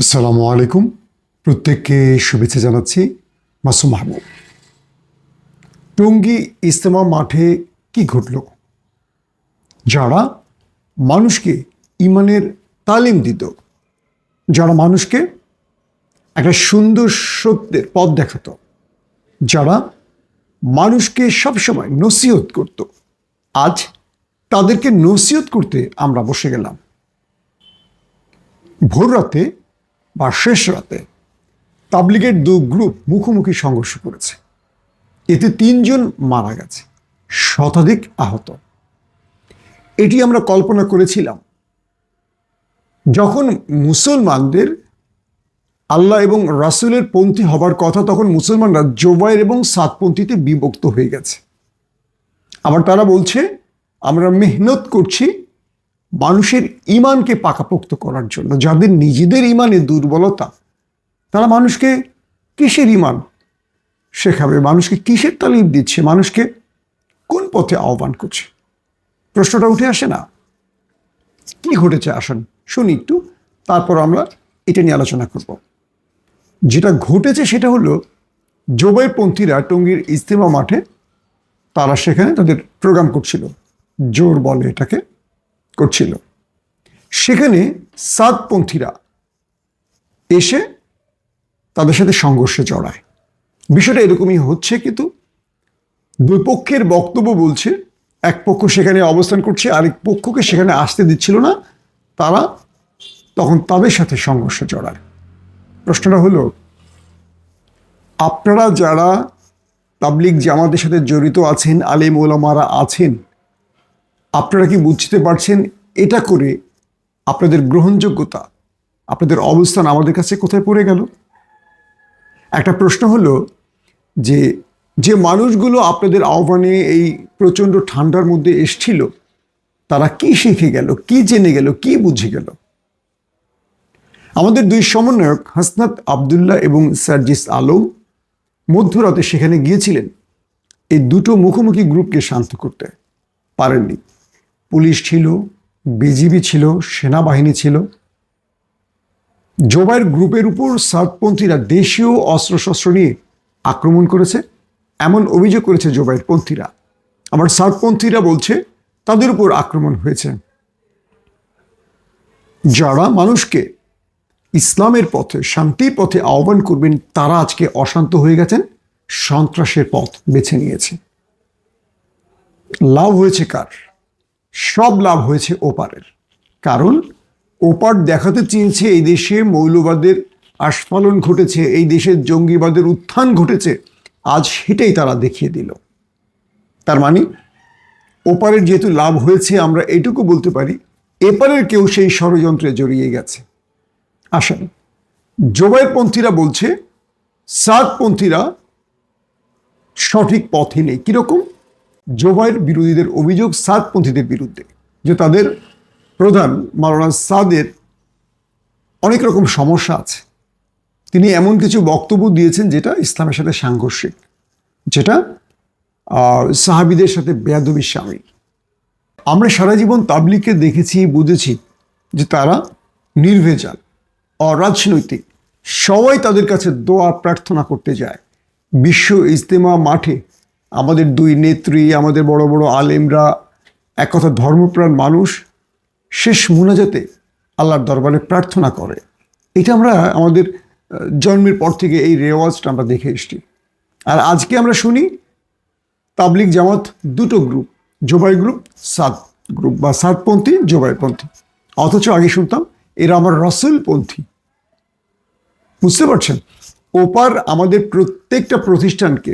আসসালামু আলাইকুম। প্রত্যেককে শুভেচ্ছা জানাচ্ছি মাসুম মাহবুব। টঙ্গী ইস্তেমা মাঠে কি ঘটল? যারা মানুষকে ইমানের তালিম দিত, যারা মানুষকে একটা সুন্দর সত্যের পথ দেখাতো, যারা মানুষকে সবসময় নসিহত করত, আজ তাদেরকে নসিহত করতে আমরা বসে গেলাম। ভোর রাতে বা শেষ রাতে তাবলিগের দু গ্রুপ মুখোমুখি সংঘর্ষ করেছে। এতে তিনজন মারা গেছে, শতাধিক আহত। এটি আমরা কল্পনা করেছিলাম। যখন মুসলমানদের আল্লাহ এবং রাসুলের পন্থী হবার কথা তখন মুসলমানরা জোবাইর এবং সাতপন্থীতে বিভক্ত হয়ে গেছে। আবার তারা বলছে, আমরা মেহনত করছি মানুষের ইমানকে পাকাপোক্ত করার জন্য, যাদের নিজেদের ইমানে দুর্বলতা, তারা মানুষকে কিসের ইমান শেখাবে? মানুষকে কিসের তালিম দিচ্ছে? মানুষকে কোন পথে আহ্বান করছে? প্রশ্নটা উঠে আসে না? কি ঘটেছে? আসুন, শুনি একটু। তারপর আমরা এটা নিয়ে আলোচনা করব। যেটা ঘটেছে সেটা হলো জোবাইপন্থীরা টঙ্গীর ইজতেমা মাঠে, তারা সেখানে তাদের প্রোগ্রাম করছিল। জোর বলে এটাকে। করছিল। সেখানে সাতপন্থীরা এসে তাদের সাথে সংঘর্ষে জড়ায়। বিষয়টা এরকমই হচ্ছে কিন্তু দুই পক্ষের বক্তব্য বলছে, এক পক্ষ সেখানে অবস্থান করছে, আরেক পক্ষকে সেখানে আসতে দিচ্ছিল না, তারা তখন তাদের সাথে সংঘর্ষে জড়ায়। প্রশ্নটা হলো, আপনারা যারা তাবলিক জামাতের সাথে জড়িত আছেন, আলেম ওলামারা আছেন আপনারা কি বুঝতে পারছেন? এটা করে আপনাদের গ্রহণযোগ্যতা, আপনাদের অবস্থান আমাদের কাছে কোথায় পড়ে গেল? একটা প্রশ্ন হলো যে যে মানুষগুলো আপনাদের আহ্বানে এই প্রচণ্ড ঠান্ডার মধ্যে এসছিল, তারা কি শিখে গেল? কি জেনে গেল? কি বুঝে গেল? আমাদের দুই সমন্বয়ক, হাসনাত আবদুল্লাহ এবং সার্জিস আলম, মধ্যরাতে সেখানে গিয়েছিলেন। এই দুটো মুখোমুখি গ্রুপকে শান্ত করতে পারেননি। পুলিশ ছিল, বিজিবি ছিল, সেনাবাহিনী ছিল। জোবাইর গ্রুপের উপর সাতপন্থীরা দেশীয় অস্ত্রশস্ত্র নিয়ে আক্রমণ করেছে, এমন অভিযোগ করেছে জোবাইর পন্থীরা। আবার সাতপন্থীরা বলছে, তাদের উপর আক্রমণ হয়েছে। যারা মানুষকে ইসলামের পথে, শান্তির পথে আহ্বান করবেন, তারা আজকে অশান্ত হয়ে গেছেন, সন্ত্রাসের পথ বেছে নিয়েছে। লাভ হয়েছে কার? সব লাভ হয়েছে ওপারের। কারণ ওপার দেখাতে চেয়েছে এই দেশে মৌলবাদের আস্ফালন ঘটেছে, এই দেশের জঙ্গিবাদের উত্থান ঘটেছে, আজ সেটাই তারা দেখিয়ে দিল। তার মানে ওপারের যেহেতু লাভ হয়েছে, আমরা এটুকু বলতে পারি, এপারের কেউ সেই ষড়যন্ত্রে জড়িয়ে গেছে। আসেন জোবাইরপন্থীরা বলছে সাতপন্থীরা সঠিক পথে নেই। কীরকম? জোবাইর বিরোধীদের অভিযোগ সাদপন্থীদের বিরুদ্ধে, যে তাদের প্রধান মাওলানা সাদের অনেক রকম সমস্যা আছে। তিনি এমন কিছু বক্তব্য দিয়েছেন যেটা ইসলামের সাথে সাংঘর্ষিক, যেটা সাহাবিদের সাথে বেয়াদবি সামিল। আমরা সারা জীবন তাবলিগকে দেখেছি, বুঝেছি যে তারা নির্ভেজাল, অরাজনৈতিক, সবাই তাদের কাছে দোয়া, প্রার্থনা করতে যায়। বিশ্ব ইজতেমা মাঠে আমাদের দুই নেত্রী, আমাদের বড় বড় আলেমরা, এক কথা ধর্মপ্রাণ মানুষ, শেষ মুনাজাতে আল্লাহর দরবারে প্রার্থনা করে। এটা আমরা আমাদের জন্মের পর থেকে এই রেওয়াজটা আমরা দেখে এসছি। আর আজকে আমরা শুনি তাবলিক জামাত দুটো গ্রুপ জোবাই গ্রুপ সাত গ্রুপ বা সাতপন্থী জোবাইপন্থী অথচ আগে শুনতাম, এরা আমার রসুলপন্থী বুঝতে পারছেন? ওপার আমাদের প্রত্যেকটা প্রতিষ্ঠানকে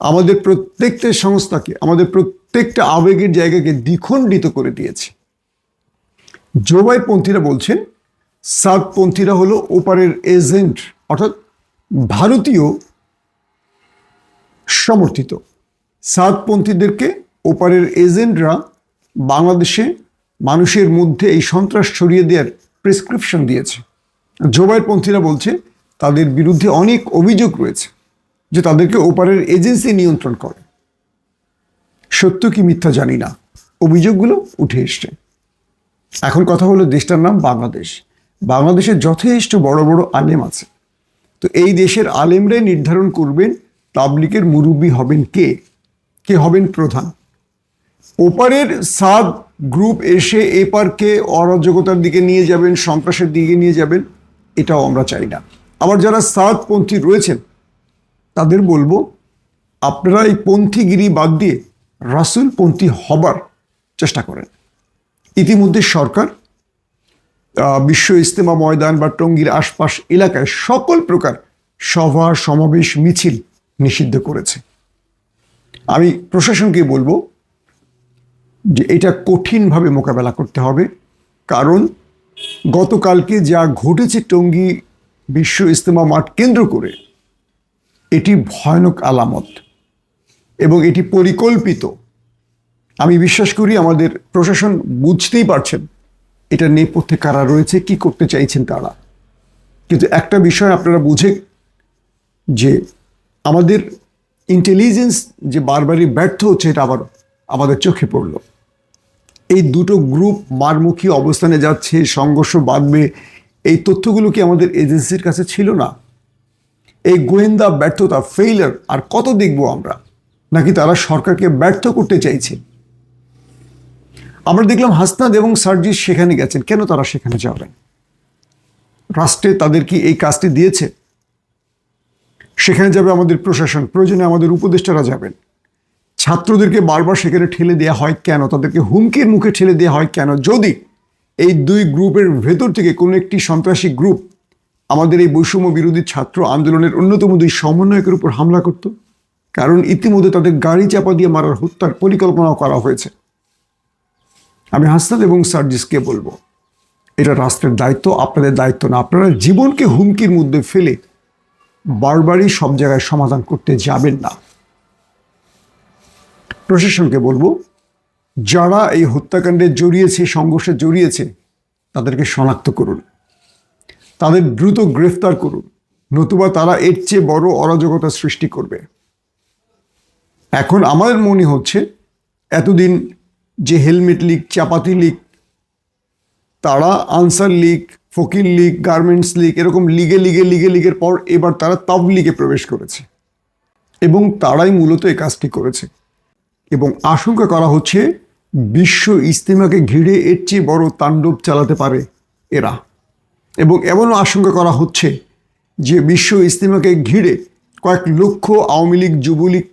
আমাদের প্রত্যেকটা সংস্থাকে, আমাদের প্রত্যেকটা আবেগের জায়গাকে দ্বিখণ্ডিত করে দিয়েছে। জোবাইপন্থীরা বলছেন সাতপন্থীরা হলো ওপারের এজেন্ট, অর্থাৎ ভারতীয় সমর্থিত। সাতপন্থীদেরকে ওপারের এজেন্টরা বাংলাদেশে মানুষের মধ্যে এই সন্ত্রাস ছড়িয়ে দেওয়ার প্রেসক্রিপশন দিয়েছে। জোবাইরপন্থীরা বলছে, তাদের বিরুদ্ধে অনেক অভিযোগ রয়েছে। যে তাদেরকে ওপারের এজেন্সি নিয়ন্ত্রণ করে। সত্য কি মিথ্যা জানি না। অভিযোগগুলো উঠে এসছে। এখন কথা হলো দেশটার নাম বাংলাদেশ। বাংলাদেশে যথেষ্ট বড় বড় আলেম আছে। তো এই দেশের আলেমরাই নির্ধারণ করবেন তাবলিকের মুরব্বী হবেন কে? কে হবেন প্রধান? ওপারের সাদ গ্রুপ এসে এপারকে অরাজকতার দিকে নিয়ে যাবেন, সন্ত্রাসের দিকে নিয়ে যাবেন, এটাও আমরা চাই না। আবার যারা সাদপন্থী রয়েছেন তাদের বলব, আপনারা এই পন্থীগিরি বাদ দিয়ে রাসুলপন্থী হবার চেষ্টা করেন। ইতিমধ্যে সরকার বিশ্ব ইস্তেমা ময়দান বা টঙ্গীর আশপাশ এলাকায় সকল প্রকার সভা, সমাবেশ, মিছিল নিষিদ্ধ করেছে। আমি প্রশাসনকে বলব যে এটা কঠিনভাবে মোকাবেলা করতে হবে, কারণ গতকালকে যা ঘটেছে টঙ্গী বিশ্ব ইস্তেমা মাঠ কেন্দ্র করে এটি ভয়ানক আলামত এবং এটি পরিকল্পিত। আমি বিশ্বাস করি আমাদের প্রশাসন বুঝতেই পারছেন এটা নেপথ্যে কারা রয়েছে, কি করতে চাইছেন তারা। কিন্তু একটা বিষয় আপনারা বুঝে যে আমাদের ইন্টেলিজেন্স যে বারবারই ব্যর্থ হচ্ছে এটা আবার আমাদের চোখে পড়ল। এই দুটো গ্রুপ মারমুখী অবস্থানে যাচ্ছে, সংঘর্ষ বাঁধবে, এই তথ্যগুলো কি আমাদের এজেন্সির কাছে ছিল না? এই গোয়েন্দা ব্যর্থতা ফেইলার আর কত দেখব আমরা? নাকি তারা সরকারকে ব্যর্থ করতে চাইছে? আমরা দেখলাম হাসনাদ এবং সার্জিস সেখানে গেছেন। কেন তারা সেখানে যাবেন? রাষ্ট্রে তাদের কি এই কাজটি দিয়েছে? সেখানে যাবে আমাদের প্রশাসন, প্রয়োজনে আমাদের উপদেষ্টারা যাবেন। ছাত্রদেরকে বারবার সেখানে ঠেলে দেওয়া হয় কেন? তাদেরকে হুমকির মুখে ঠেলে দেওয়া হয় কেন? যদি এই দুই গ্রুপের ভেতর থেকে কোনো একটি সন্ত্রাসী গ্রুপ আমাদের এই বৈষম্য বিরোধী ছাত্র আন্দোলনের অন্যতম দুই সমন্বয়কের উপর হামলা করত, কারণ ইতিমধ্যে তাদের গাড়ি চাপা দিয়ে মারার হত্যার পরিকল্পনাও করা হয়েছে। আমি হাসনাদ এবং সার্জিসকে বলব, এটা রাষ্ট্রের দায়িত্ব, আপনাদের দায়িত্ব না, আপনারা জীবনকে হুমকির মধ্যে ফেলে বারবারই সব জায়গায় সমাধান করতে যাবেন না। প্রশাসনকে বলব, যারা এই হত্যাকাণ্ডে জড়িয়েছে, সংঘর্ষে জড়িয়েছে, তাদেরকে শনাক্ত করুন। তাদের দ্রুত গ্রেফতার করুন, নতুবা তারা এর চেয়ে বড় অরাজকতা সৃষ্টি করবে। এখন আমাদের মনে হচ্ছে, এতদিন যে হেলমেট লীগ চাপাতি লীগ তারা আনসার লীগ ফকির লীগ গার্মেন্টস লীগ এরকম লিগে লিগে লিগে লিগের পর এবার তারা তাব লিগে প্রবেশ করেছে। এবং তারাই মূলত এই কাজটি করেছে। এবং আশঙ্কা করা হচ্ছে, বিশ্ব ইস্তেমাকে ঘিরে এর চেয়ে বড় তাণ্ডব চালাতে পারে এরা। এবং এমনও আশঙ্কা করা হচ্ছে যে বিশ্ব ইস্তেমাকে ঘিরে কয়েক লক্ষ আওয়ামী লীগ, যুবলীগ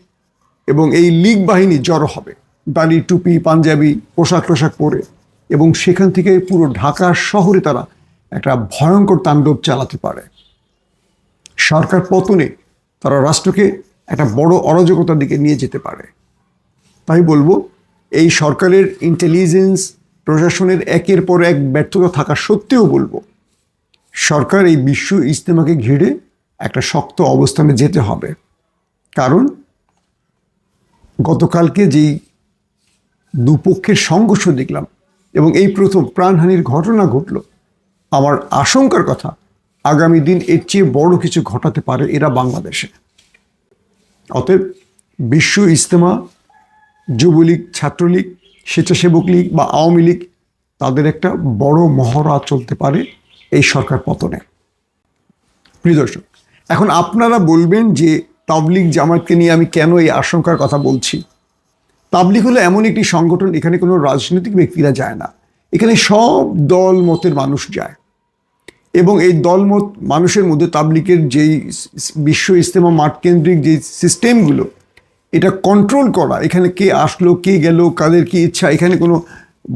এবং এই লীগ বাহিনী জড়ো হবে। দাড়ি টুপি, পাঞ্জাবি, পোশাক টোশাক পরে এবং সেখান থেকে পুরো ঢাকা শহরে তারা একটা ভয়ঙ্কর তাণ্ডব চালাতে পারে। সরকার পতনে তারা রাষ্ট্রকে একটা বড় অরাজকতার দিকে নিয়ে যেতে পারে। তাই বলব, এই সরকারের ইন্টেলিজেন্স প্রশাসনের একের পর এক ব্যর্থতা থাকা সত্ত্বেও বলব সরকার এই বিশ্ব ইজতেমাকে ঘিরে একটা শক্ত অবস্থানে যেতে হবে। কারণ গতকালকে যেই দুপক্ষের সংঘর্ষ দেখলাম এবং এই প্রথম প্রাণহানির ঘটনা ঘটল, আমার আশঙ্কার কথা আগামী দিন এর চেয়ে বড় কিছু ঘটাতে পারে এরা বাংলাদেশে। অতএব বিশ্ব ইজতেমা, যুবলীগ, ছাত্রলীগ, স্বেচ্ছাসেবক লীগ বা আওয়ামী লীগ, তাদের একটা বড় মহড়া চলতে পারে। এই সরকার পতনে। প্রিয় দর্শক, এখন আপনারা বলবেন যে তাবলিগ জামাতকে নিয়ে আমি কেন এই আশঙ্কার কথা বলছি? তাবলিক হলো এমন একটি সংগঠন, এখানে কোনো রাজনৈতিক ব্যক্তিরা যায় না। এখানে সব দল মতের মানুষ যায়। এবং এই দলমত মানুষের মধ্যে তাবলিকের যেই বিশ্ব ইস্তেমা মাঠ কেন্দ্রিক যে সিস্টেমগুলো, এটা কন্ট্রোল করা, এখানে কে আসলো, কে গেল, কাদের কি ইচ্ছা, এখানে কোনো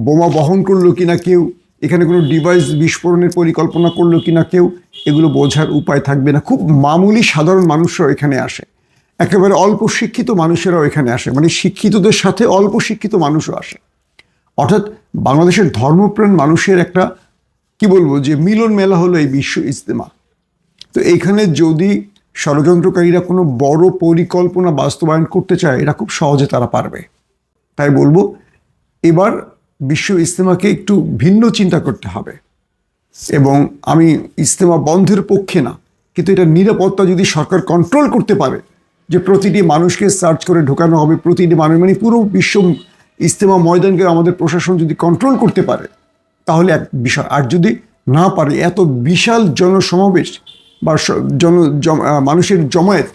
বোমা বহন করল কিনা কেউ এখানে কোনো ডিভাইস বিস্ফোরণের পরিকল্পনা করল কি না কেউ, এগুলো বোঝার উপায় থাকবে না। খুব মামুলি সাধারণ মানুষরাও এখানে আসে। একেবারে অল্প শিক্ষিত মানুষেরাও এখানে আসে। মানে শিক্ষিতদের সাথে অল্প শিক্ষিত মানুষও আসে। অর্থাৎ বাংলাদেশের ধর্মপ্রাণ মানুষের একটা, কি বলব, যে মিলন মেলা হলো এই বিশ্ব ইজতেমা। তো এইখানে যদি ষড়যন্ত্রকারীরা কোনো বড় পরিকল্পনা বাস্তবায়ন করতে চায় এটা খুব সহজে তারা পারবে। তাই বলব, এবার বিশ্ব ইজতেমাকে একটু ভিন্ন চিন্তা করতে হবে। এবং আমি ইজতেমা বন্ধের পক্ষে না, কিন্তু এটা নিরাপত্তা যদি সরকার কন্ট্রোল করতে পারে, যে প্রতিটি মানুষকে সার্চ করে ঢোকানো হবে, প্রতিটি মানুষ মানে পুরো বিশ্ব ইজতেমা ময়দানকে আমাদের প্রশাসন যদি কন্ট্রোল করতে পারে, তাহলে এক বিষয়। আর যদি না পারে, এত বিশাল জনসমাবেশ বা জন মানুষের জমায়েত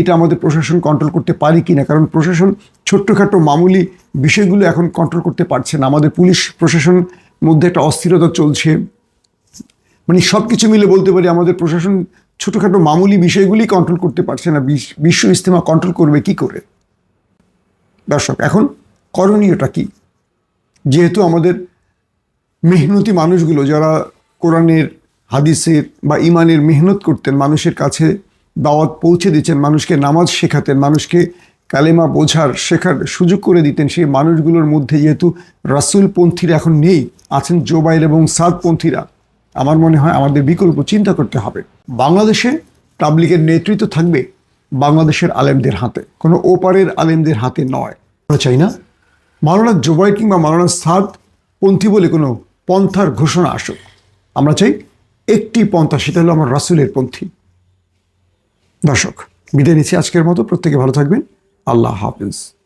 এটা আমাদের প্রশাসন কন্ট্রোল করতে পারি কি না কারণ প্রশাসন ছোট্টখাটো মামুলি বিষয়গুলো এখন কন্ট্রোল করতে পারছে না। আমাদের পুলিশ প্রশাসন মধ্যে একটা অস্থিরতা চলছে। মানে সব কিছু মিলে বলতে পারি, আমাদের প্রশাসন ছোটোখাটো মামুলি বিষয়গুলি কন্ট্রোল করতে পারছে না। বিশ- বিশ্ব ইস্তেমা কন্ট্রোল করবে কি করে? দর্শক, এখন করণীয়টা কি? যেহেতু আমাদের মেহনতি মানুষগুলো, যারা কোরআনের, হাদিসের বা ইমানের মেহনত করতেন, মানুষের কাছে দাওয়াত পৌঁছে দিচ্ছেন, মানুষকে নামাজ শেখাতেন, মানুষকে কালেমা বোঝার, শেখার সুযোগ করে দিতেন। সেই মানুষগুলোর মধ্যে যেহেতু রাসুলপন্থীরা এখন নেই, আছেন জোবাইল এবং সাদপন্থীরা, আমার মনে হয় আমাদের বিকল্প চিন্তা করতে হবে। বাংলাদেশে তাবলিগের নেতৃত্ব থাকবে বাংলাদেশের আলেমদের হাতে, কোনো ওপারের আলেমদের হাতে নয়। আমরা চাই না মাওলানা জোবাইল কিংবা মাওলানা সাদ পন্থী বলে কোনো পন্থার ঘোষণা আসুক। আমরা চাই একটি পন্থা, সেটা হলো আমার রাসুলের পন্থী। দর্শক বিদায় নিচ্ছি আজকের মতো। প্রত্যেকে ভালো থাকবেন। আল্লাহ হাফিজ।